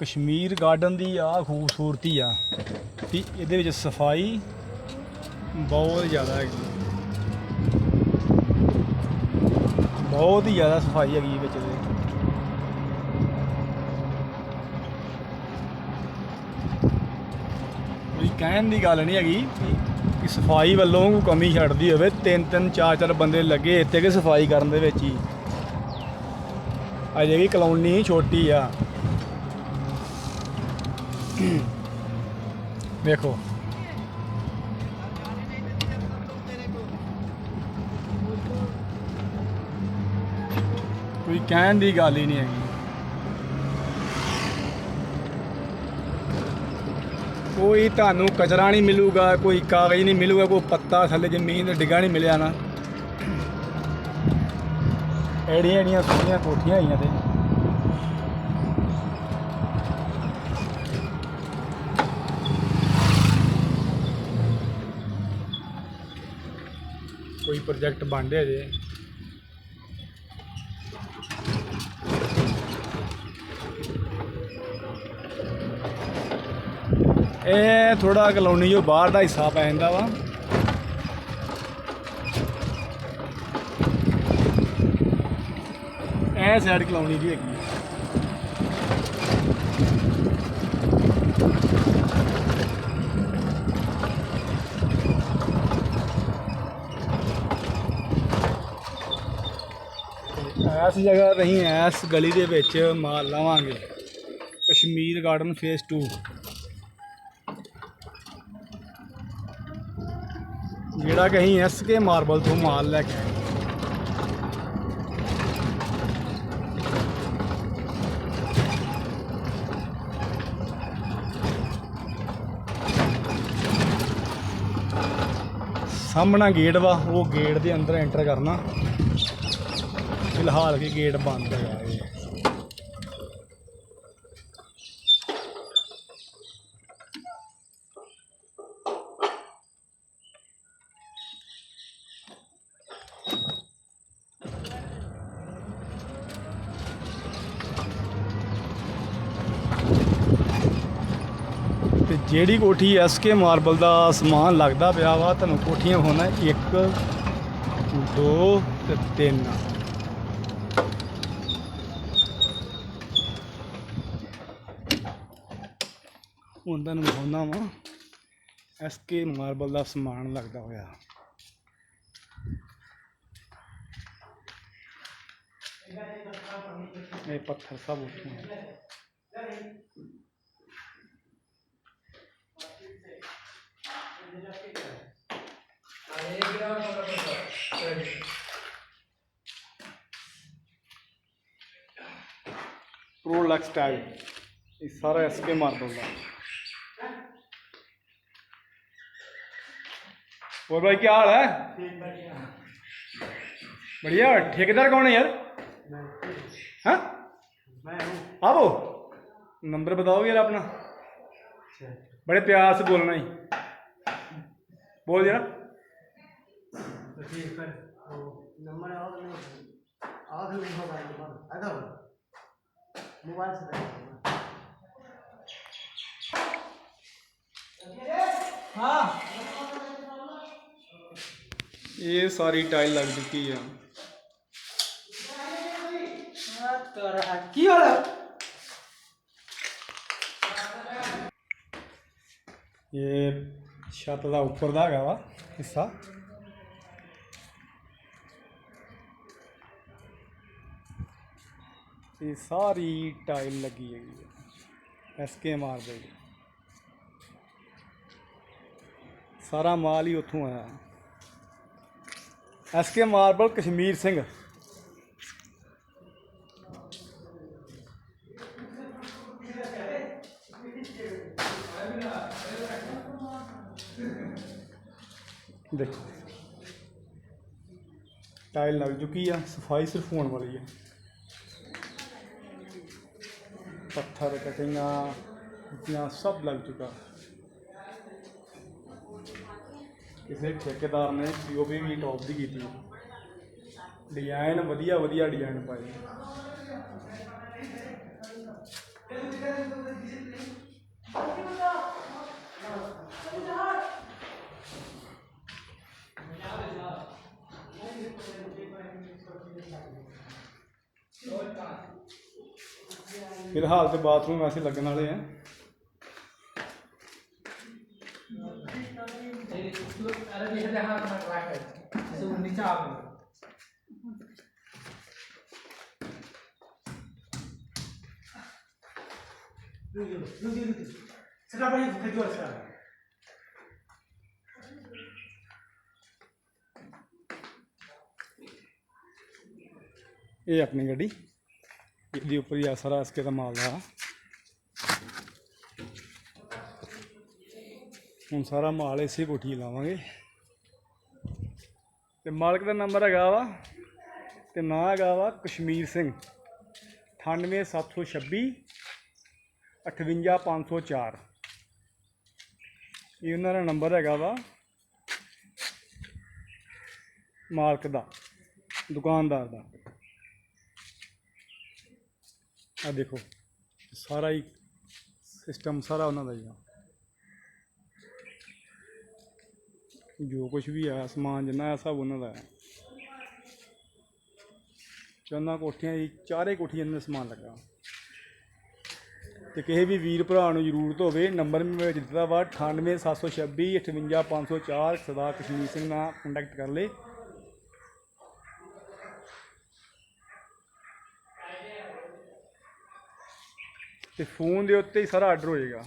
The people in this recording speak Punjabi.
ਕਸ਼ਮੀਰ ਗਾਰਡਨ ਦੀ ਆ ਖੂਬਸੂਰਤੀ ਆ। ਵੀ ਇਹਦੇ ਵਿੱਚ ਸਫ਼ਾਈ ਬਹੁਤ ਜ਼ਿਆਦਾ ਹੈਗੀ। ਬਹੁਤ ਹੀ ਜ਼ਿਆਦਾ ਸਫ਼ਾਈ ਹੈਗੀ ਵਿੱਚ ਇਹਦੇ। ਕੋਈ ਕਹਿਣ ਦੀ ਗੱਲ ਨਹੀਂ ਹੈਗੀ ਕਿ- ਸਫ਼ਾਈ ਵੱਲੋਂ ਕੋਈ ਕਮੀ ਛੱਡਦੀ ਹੋਵੇ। ਤਿੰਨ ਤਿੰਨ, ਚਾਰ ਚਾਰ ਬੰਦੇ ਲੱਗੇ ਇੱਥੇ ਕਿ ਸਫ਼ਾਈ ਕਰਨ ਦੇ ਵਿੱਚ ਹੀ। ਅਜੇ ਵੀ ਕਲੋਨੀ ਛੋਟੀ ਆ। ਵੇਖੋ ਕੋਈ ਕਹਿਣ ਦੀ ਗੱਲ ਹੀ ਨਹੀਂ ਹੈਗੀ। ਕੋਈ ਤੁਹਾਨੂੰ ਕਚਰਾ ਨਹੀਂ ਮਿਲੂਗਾ, ਕੋਈ ਕਾਗਜ਼ ਨਹੀਂ ਮਿਲੂਗਾ, ਕੋਈ ਪੱਤਾ ਥੱਲੇ ਜ਼ਮੀਨ ਤੇ ਡਿੱਗਾ ਨਹੀਂ ਮਿਲਿਆ ਨਾ। ਐੜੀਆਂ ਐੜੀਆਂ ਸੁਣੀਆਂ ਕੋਠੀਆਂ ਆਈਆਂ ਤੇ। ਪ੍ਰੋਜੈਕਟ ਬਣ ਰਿਹਾ ਜੇ। ਇਹ ਥੋੜਾ ਕਲੋਨੀ ਜੋ ਬਾਹਰ ਦਾ ਹਿੱਸਾ ਪੈ ਜਾਂਦਾ ਵਾ। ਇਹ ਸਾਈਡ ਕਲੋਨੀ ਦੀ ਹੈਗੀ ਹੈ। ਇਸ ਜਗ੍ਹਾ ਤੇ ਅਸੀਂ ਇਸ ਗਲੀ ਦੇ ਵਿੱਚ ਮਾਲ ਲਾਵਾਂਗੇ। ਕਸ਼ਮੀਰ ਗਾਰਡਨ ਫੇਸ 2 ਜਿਹੜਾ ਕਿ ਅਸੀਂ ਐਸ ਕੇ ਮਾਰਬਲ ਤੋਂ ਮਾਲ ਲੈ ਕੇ ਆਏ। ਸਾਹਮਣਾ ਗੇਟ ਵਾ, ਉਹ ਗੇਟ ਦੇ ਅੰਦਰ ਐਂਟਰ ਕਰਨਾ। ਫਿਲਹਾਲ ਕਿ ਗੇਟ ਬੰਦ ਹੈਗਾ ਇਹ। ਤੇ ਜਿਹੜੀ ਕੋਠੀ ਐਸਕੇ ਮਾਰਬਲ ਦਾ ਸਮਾਨ ਲੱਗਦਾ ਪਿਆ ਵਾ, ਤੁਹਾਨੂੰ ਕੋਠੀਆਂ ਹੋਣਾ 1 2 ਤੇ 3 ਹੁਣ ਤੁਹਾਨੂੰ ਦਿਖਾਉਣਾ ਵਾਂ ਐਸਕੇ ਮਾਰਬਲ ਦਾ ਸਮਾਨ ਲੱਗਦਾ ਹੋਇਆ। ਇਹ ਪੱਥਰ ਸਭ ਉੱਥੋਂ ਹੈ। ਪ੍ਰੋਲੈਕਸ ਟਾਈਲ ਇਹ ਸਾਰਾ ਐਸਕੇ ਮਾਰਬਲ ਦਾ। और भाई क्या हाल है बढ़िया ठेकेदार कौन है यार हाँ आप हो नंबर बताओ यार अपना बड़े प्यार से बोलना ही बोल जरा इधर मोबाइल से देखो। ਇਹ ਸਾਰੀ ਟਾਈਲ ਲੱਗ ਚੁੱਕੀ ਆ। ਕੀ ਇਹ ਛੱਤ ਦਾ ਉੱਪਰ ਦਾ ਹੈਗਾ ਵਾ ਹਿੱਸਾ। ਇਹ ਸਾਰੀ ਟਾਈਲ ਲੱਗੀ ਹੈਗੀ ਹੈ ਐਸਕੇ ਮਾਰ ਦੇ। ਸਾਰਾ ਮਾਲ ਹੀ ਉੱਥੋਂ ਆਇਆ। SK marble Kashmir Singh. ਦੇਖੋ। ਟਾਈਲ ਲੱਗ ਚੁੱਕੀ ਆ, ਸਫ਼ਾਈ ਸਿਰਫ ਹੋਣ ਵਾਲੀ ਹੈ ਪੱਥਰ, ਕਟਿੰਗਾਂ ਇਤਨਾ ਸਭ ਲੱਗ ਚੁੱਕਾ। ਕਿਸੇ ਠੇਕੇਦਾਰ ਨੇ ਸੀਓਪੀ ਵੀ ਟੌਪ ਦੀ ਕੀਤੀ। ਡਿਜ਼ਾਈਨ ਵਧੀਆ ਵਧੀਆ ਡਿਜ਼ਾਈਨ ਪਾਏ ਫਿਲਹਾਲ ਤੇ ਬਾਥਰੂਮ ਐਸੇ ਲੱਗਣ ਵਾਲੇ ਆ। ये अपनी गड्डी ये ऊपर ही आसरा इसके तो माल रहा ਹੁਣ ਸਾਰਾ ਮਾਲ ਇਸੇ ਕੋਠੀ ਲਾਵਾਂਗੇ। ਤੇ ਮਾਲਕ ਦਾ ਨੰਬਰ ਹੈਗਾ ਵਾ, ਤੇ ਨਾਂ ਹੈਗਾ ਵਾ ਕਸ਼ਮੀਰ ਸਿੰਘ 98726 58504 ਇਹ ਉਹਨਾਂ ਦਾ ਨੰਬਰ ਹੈਗਾ ਵਾ ਮਾਲਕ ਦਾ, ਦੁਕਾਨਦਾਰ ਦਾ। ਆ ਦੇਖੋ, ਸਾਰਾ ਹੀ ਸਿਸਟਮ ਸਾਰਾ ਉਹਨਾਂ ਦਾ ਹੀ ਆ। ਜੋ ਕੁਝ ਵੀ ਆ, ਸਮਾਨ ਜਿੰਨਾ ਆ ਸਭ ਉਹਨਾਂ ਦਾ ਹੈ ਚੌਨਾ ਕੋਠੀਆਂ ਦੀ ਚਾਰੇ ਕੋਠੀਆਂ ਦੇ ਸਮਾਨ ਲੱਗਾ। ਤੇ ਕਿਸੇ ਵੀ ਵੀਰ ਭਰਾ ਨੂੰ ਜ਼ਰੂਰਤ ਹੋਵੇ, ਨੰਬਰ ਮੈਂ ਵਿੱਚ ਦਿੱਤਾ ਵਾ 98726 58504 ਸਰਦਾਰ ਕਸ਼ਮੀਰ ਸਿੰਘ ਨਾਲ ਕੰਟੈਕਟ ਕਰ ਲੇ। ਤੇ ਫੋਨ ਦੇ ਉੱਤੇ ਹੀ ਸਾਰਾ ਆਰਡਰ ਹੋਏਗਾ।